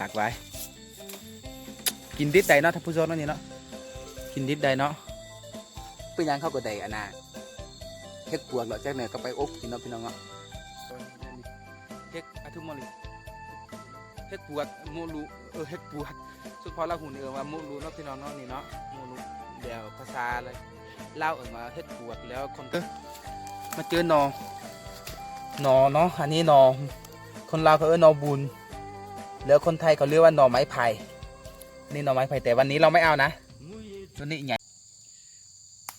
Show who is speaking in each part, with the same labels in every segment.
Speaker 1: ตักไว้ กินดิบใดเนาะท่านผู้ชมเนาะนี่เนาะกินดิบใดเนาะเป็นหยังเข้าก็ได้อันน่ะเฮ็ดปวกเหรอจากเนี่ยก็ไปอบกินเนาะพี่น้องเนาะเฮ็ดอะทุมอลิเฮ็ดปวกโมลูเออเฮ็ดปวกสุดพอเราหูนี่เออว่าโมลูเนาะพี่น้องเนาะนี่เนาะโมลูเดี๋ยวภาษาอะไรเล่าเออมาเฮ็ดปวกแล้วคนก็มาเจอหนอหนอเนาะอันนี้หนอคนลาวเขาเออหนอบุญ แล้วคนไทยเขาเรียกว่าหน่อไม้ไผ่นี่หน่อไม้ไผ่แต่วันนี้เราไม่เอานะตัวนี้ไง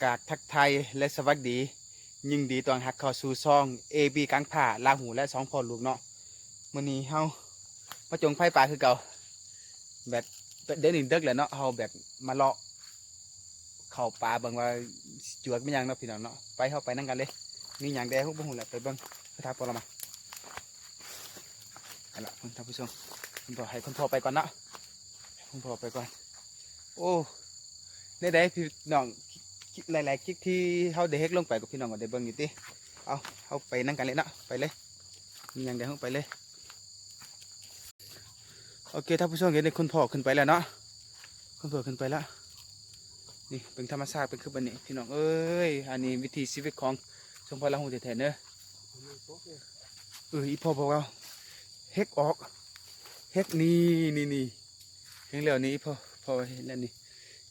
Speaker 1: กากทักไทยและสวัสดี ยิ่งดีตอนหักเข้าสู่ซอง A B กังผ่าลาหูและสองพอลูกเนาะมื้อนี้เฮามาจงไผ่ป่าคือเก่า แบบเดินหนึ่งเด็กแหละเนาะเฮาแบบมาเลาะเข้าป่าบิ่งว่าจวดไม่ยังเนาะพี่น้องเนาะไปเฮาไปนั่งกันเลยมีหยังแดงพวกบ่ฮู้แหละไปเบิ่งไปทาปอละมาเอาล่ะท่านผู้ชม คุณพ่อให้คุณพ่อไปก่อนนะคุณพ่อไปก่อน โอ้ได้ได้พี่น้องคลิปหลายๆคลิปที่เขาได้เฮ็ดลงไปกับพี่น้องก็ได้เบิ่งอยู่ติเอาเขาไปนั่งกันเลยนะไปเลยมีอย่างเดียวไปเลยโอเคท่าผู้ชมเห็นเลยคุณพ่อขึ้นไปแล้วเนาะคุณพ่อขึ้นไปแล้วนี่เป็นธรรมชาติเป็นคือบันนี้พี่น้องเอ้ยอันนี้วิถีชีวิตของชมพลังหูแท้ๆเนอะเอออีพ่อบอกว่าเฮ็กออก เฮกนี่นี่นี่เห็นแล้วนี่พอพอเห็นแล้วนี่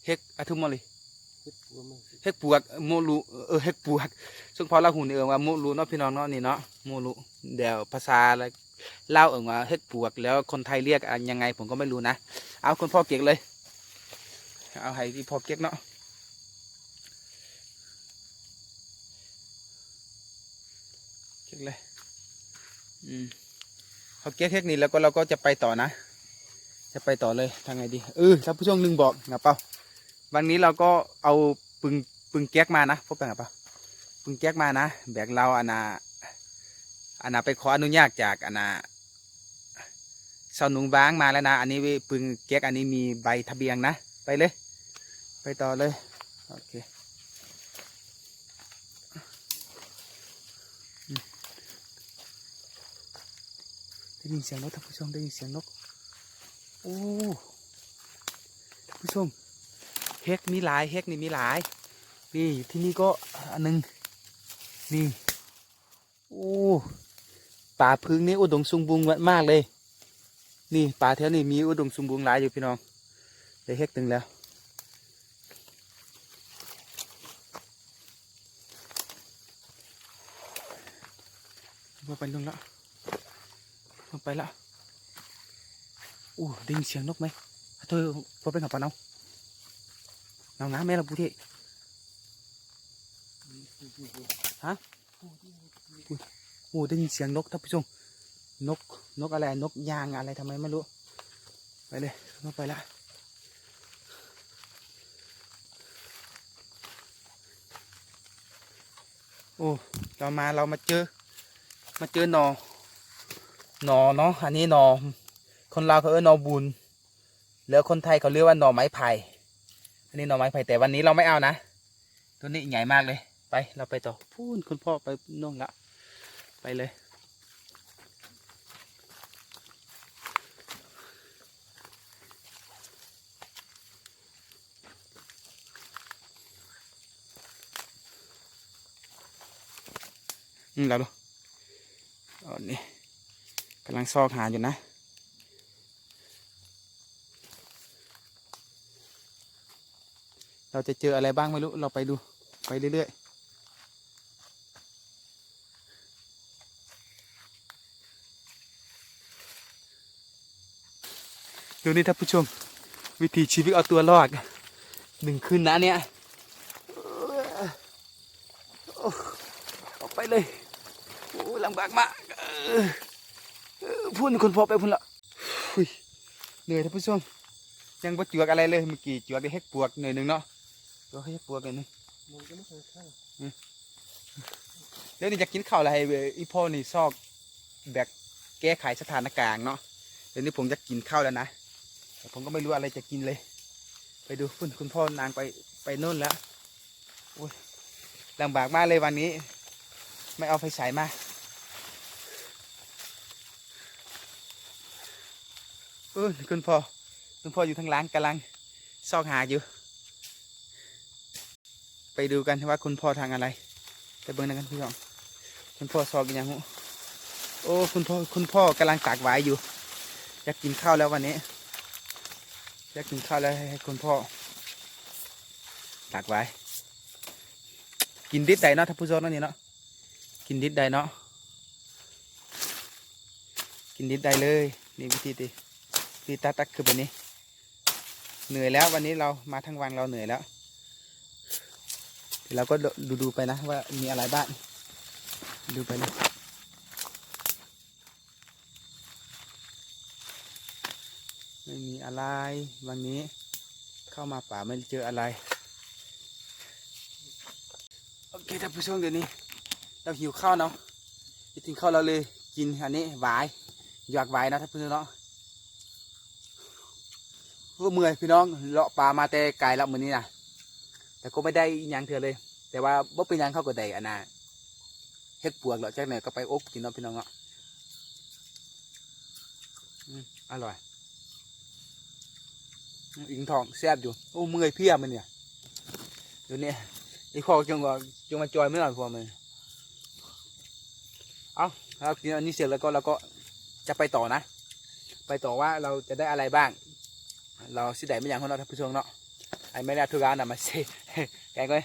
Speaker 1: เฮกอะทุมอลิเฮกปวกโมลูเออเฮกปวกซึ่งพอเราหูนี่เอิ้นว่าโมลูเนาะพี่น้องเนาะนี่เนาะโมลูเดี๋ยวภาษาอะไรเล่าเอิ้นว่าเฮกปวกแล้วคนไทยเรียกอะยังไงผมก็ไม่รู้นะเอาคุณพ่อเก็กเลยเอาให้ที่พ่อเก็กเนาะเก็กเลยอืม อเก็ตเทคนิคแล้วก็เราก็จะไปต่อนะ จะไปต่อเลยทางไงดีเออท่านผู้ชมลืมบอกนะเปล่าวันนี้เราก็เอาปึงปึงแก๊กมานะพบกันกับเปล่าปึงแก๊กมานะแบกเราอันาอันาไปขออนุญาตจากอันาสาวหนุงบางมาแล้วนะ อันนี้ปึงแก๊กอันนี้มีใบทะเบียนนะ ไปเลย ไปต่อเลยโอเค ได้ยินเสียงนกท่านผู้ชมได้ยินเสียงนก โอ้ท่านผู้ชมเฮกมีหลายเฮกนี่มีหลาย นี่ที่นี่ก็อันหนึงนี่ โอ้ป่าพึ่งนี่อุดมสมบูรณ์มากเลย นี่ป่าแถวนี้มีอุดมสมบูรณ์หลายอยู่พี่น้องได้เฮกตึงแล้วว่าไปลงแล้ว ลงไปละอู้ได้ยินเสียงนกไหมเธอพอไปกับปลาเนาเนาน้ำแม่เราพูดที่ฮะโอ้ได้ยินเสียงนกท่านผู้ชมนกนกอะไรนกยางอะไรทำไมไม่รู้ ไปเลยนกไปละโอ้เรามาเรามาเจอ มาเจอหนอ หนอเนาะอันนี้หนอ คนลาวเขาเรียกหนอบุญแล้วคนไทยเขาเรียกว่าหน่อไม้ไผ่อันนี้หน่อไม้ไผ่แต่วันนี้เราไม่เอานะตัวนี้ใหญ่มากเลย ไปเราไปต่อพูนคุณพ่อไปน่องละไปเลยอืมแล้วดูอ๋อนี่ กำลังซอกหาอยู่นะ เราจะเจออะไรบ้างไม่รู้ เราไปดู ไปเรื่อยๆดูนี่ท่านผู้ชม วิถีชีวิตเอาตัวรอดหนึ่งคืนนะเนี่ยออกไปเลยโอ้ลำบากมาก พูดคนพอไปพุ่นละอุ้ยเหนื่อยท่านผู้ชมยังบ่จวกอะไรเลยเมื่อกี้จวกได้เฮ็ดปวกหน่อยหนึ่งเนาะจวกให้เฮ็ดปวกหน่อยหนึงเดี๋ยวนี้จะกินข้าวอะไรเว้ยอีพ่อนี่ซอกแบบแก้ไขสถานการณ์เนาะเดี๋ยวนี้ผมจะกินข้าวแล้วนะแต่ผมก็ไม่รู้อะไรจะกินเลย ไปดูคุณคุณพ่อนางไปไปโน่นแล้วโอ้ยลำบากมากเลยวันนี้ ไม่เอาไฟฉายมา ออคุณพ่อคุณพ่ออยู่ทางล่างกำลังซอกหาอยู่ ไปดูกันว่าคุณพ่อทางอะไรไปเบิ่งกันพี่น้องคุณพ่อซอกอีกอยังหูโอ้คุณพ่อคุณพ่อกำลังตากหวายอยู่ อยากกินข้าวแล้ววันนี้อยากกินข้าวแล้วให้คุณพ่อตากไว้กินดิดใดเนาะท่านผู้ชมเนาะนี่เนาะกินดิดใดเนาะกินดิดใดเลยนี่วิธีตี ตีตาตักคือแบบนี้ เหนื่อยแล้ววันนี้เรามาทั้งวันเราเหนื่อยแล้วเดี๋ยวเราก็ดูดูๆไปนะว่ามีอะไรบ้างดูไปเลยไม่มีอะไรวันนี้เข้ามาป่าไม่เจออะไร โอเคท่านผู้ชมเดี๋ยวนี้ เราหิวข้าวเนาะจะกินข้าวเราเลยกินอันนี้หวายหยอกหวายนะท่านผู้ชมเนาะ ก็เมื่อยพี่น้องเลาะปลามาแต่ไกลแล้วมือนี้นะแต่ก็ไม่ได้อิหยังเถื่อเลย แต่ว่าบ่เป็นยังเข้าก็ได้อันน่ะเฮ็ดปวกเหรอจากไหนก็ไปอบกินเนาะพี่น้องเนาะอร่อยอิงทองแซ่บอยู่โอ้เมื่อยเพียมันเนี่ยเดี๋ยวนี้ไอ้ข้อจงก็จงมาจอยไม่หน่อยพอมันเอาเรากินอันนี้เสร็จแล้วก็เราก็จะไปต่อนะ ไปต่อว่าเราจะได้อะไรบ้าง เราสิได้ไม่อย่างของเราท่านผู้ชมเนาะไอ้ไม่ได้ทุกร้านนะมาเซ่แกงเลย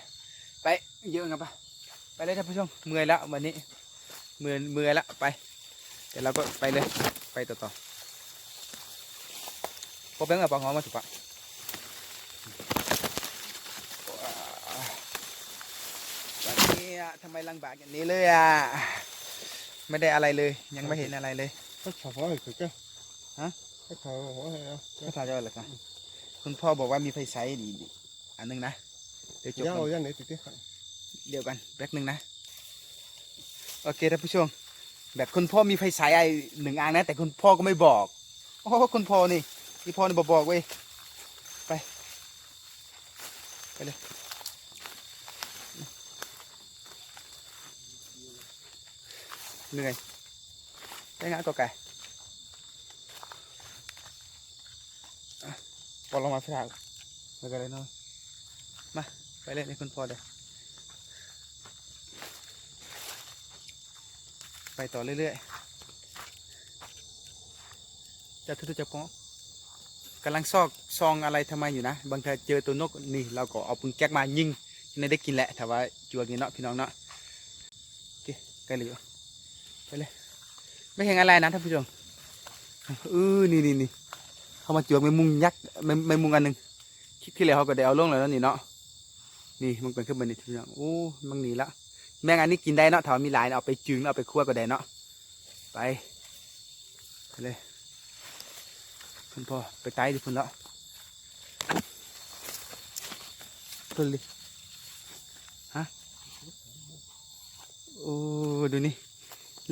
Speaker 1: ไปเยอะกันปะไปเลยท่านผู้ชมเมื่อยแล้ววันนี้เมื่อยเมื่อยแล้วไปเดี๋ยวเราก็ไปเลยไปต่อต่อพบเบ้งกับปองหอมมาถูกปะวันนี้อะทำไมลังบากอย่างนี้เลยอะไม่ได้อะไรเลยยังไม่เห็นอะไรเลย
Speaker 2: ก็ขอให้คือก็
Speaker 1: ฮะ
Speaker 2: ก็ขอให้เอา
Speaker 1: ก็ถ่ายจะอะไรกันคุณพ่อบอกว่ามีไฟใช้ดีดีอันหนึงนะเดี๋ยวจบ
Speaker 2: ยาว
Speaker 1: กัน
Speaker 2: ยันไหนติดที่
Speaker 1: เดี๋ยวกันแป๊บหนึ่งนะโอเคท่านผู้ชม แบบคุณพ่อมีไฟฉายไอ้หนึ่งอันนะ แต่คุณพ่อก็ไม่บอกโอ้โหคุณพ่อนี่พี่พ่อนี่บอกบอกเว้ยไปไปเลยเหนื่อยได้งานก็ไก่อะ ปอลงมาพี่ทางไปกันเลยเนาะมาไปเล่นให้คุณพ่อเดี๋ยวไปต่อเรื่อยๆจะทุกจะป้องกำลังซอกซองอะไรทำไมอยู่นะ บางทีเจอตัวนกนี่เราก็เอาปืนแก๊กมายิงในได้กินแหละแต่ว่าจวกนี่เนาะพี่น้องเนาะโอเคใกลเลยอไปเลย ไม่เห็นอะไรนะท่านผู้ชมเออนี่นี่นี่ เขามาจวกไม่มุงยักษ์ไม่ไม่มุงอันหนึ่งที่เหลือเขาก็ได้เอาลงแล้วนี่เนาะนี่มันเป็นขึ้นมาในทีนี้โอ้มันหนีละแมงอันนี้กินได้เนาะถ้ามีหลายเอาไปจึงเอาไปคั่วก็ได้เนาะไปไปเลยคุณพ่อไปไต่ดิคุณละตุลิฮะโอ้ดูนี่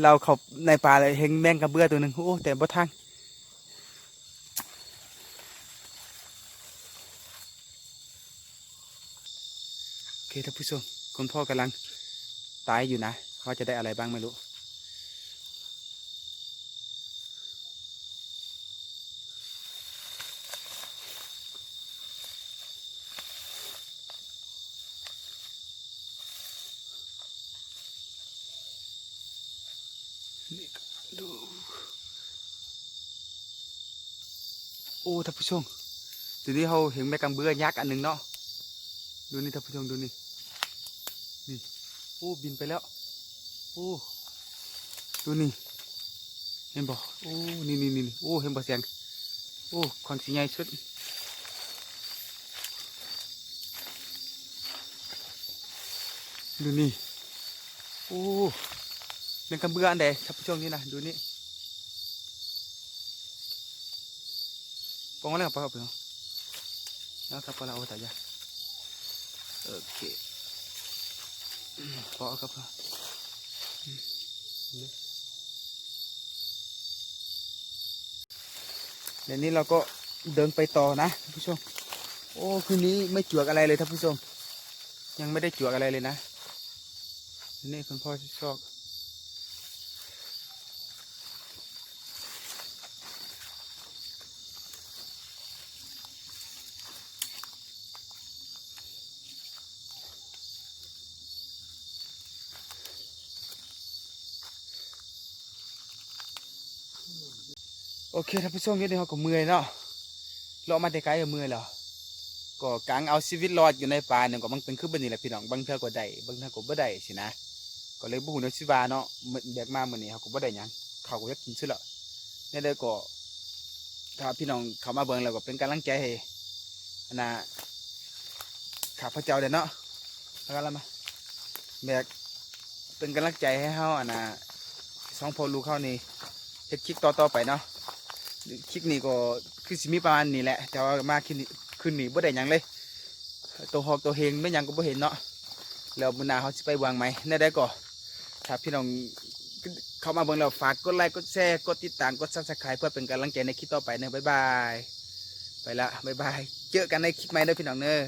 Speaker 1: เราเขาในป่าเลยเห็นแมงกระเบื้อตัวหนึ่งโอ้แต่บ่ทาง เคท่านผู้ชมคุณพ่อกำลังตายอยู่นะเขาจะได้อะไรบ้างไม่รู้นี่ก็ดูโอ้ท่านผู้ชมทีนี้เราเห็นแม่กังเบือยักษ์อันหนึ่งเนาะ ดูนี่ท่านผู้ชมดูนี่นี่โอ้บินไปแล้วโอ้ดูนี่เห็นบ่โอ้นี่นี่นี่โอ้เห็นบ่เสียงโอ้คอนสีใหญ่สุดดูนี่โอ้เป็นกระเบื้ออันใดครับช่วงนี้นะดูนี่ปองอะไรกับปลาครับเพื่อนแล้วครับปลาเอาแต่ยา โอเคพอครับเพื่อเดี๋ยวนี้เราก็เดินไปต่อนะท่านผู้ชม โอ้คืนนี้ไม่จวกอะไรเลยท่านผู้ชม ยังไม่ได้จวกอะไรเลยนะ นี่คุณพ่อชอบ เคท่านผู้ชมเดี๋ยวนี้เราก็เมื่อยเนาะเรามาแต่ไกลก็เมื่อยแล้วก็กางเอาชีวิตรอดอยู่ในป่าเนี่ยก็มันเป็นคือบันนี้แหละพี่น้องบางเทื่อก็ได้บางเทื่อก็บ่ได้สินะก็เลยบ่ฮู้เนาะสิวาเนาะมื้อแบกมามื้อนี้เขาก็บ่ได้ยังเขาก็อยากกินซื่อล้วเนี่เลยก็ถ้าพี่น้องเขามาเบิ่งแล้วก็เป็นกำลังใจให้อนะข้าพเจ้าเด้อเนาะแล้วก็ละมาแบกเป็นกำลังใจให้เฮาอันน่ะสองพ่อลูกเขานี่เฮ็ดคลิปต่อๆไปเนาะ คลิปนี้ก็คือสิมีประมาณนี้แหละ แต่ว่ามาคลิปนี้คืนนี้บ่ได้หยังเลย ตัวหอกตัวเฮงไม่หยังก็บ่เห็นเนาะแล้วมื้อหน้าเขาสิไปวางไหมแน่ได้ก็ถ้าพี่น้องเข้ามาเบิ่งแล้วฝากกดไลค์กดแชร์กดติดตามกด Subscribe เพื่อเป็นกำลังใจในคลิปต่อไปเนอะบ๊ายบาย ไปละบ๊ายบาย เจอกันในคลิปใหม่เด้อพี่น้องเนอะ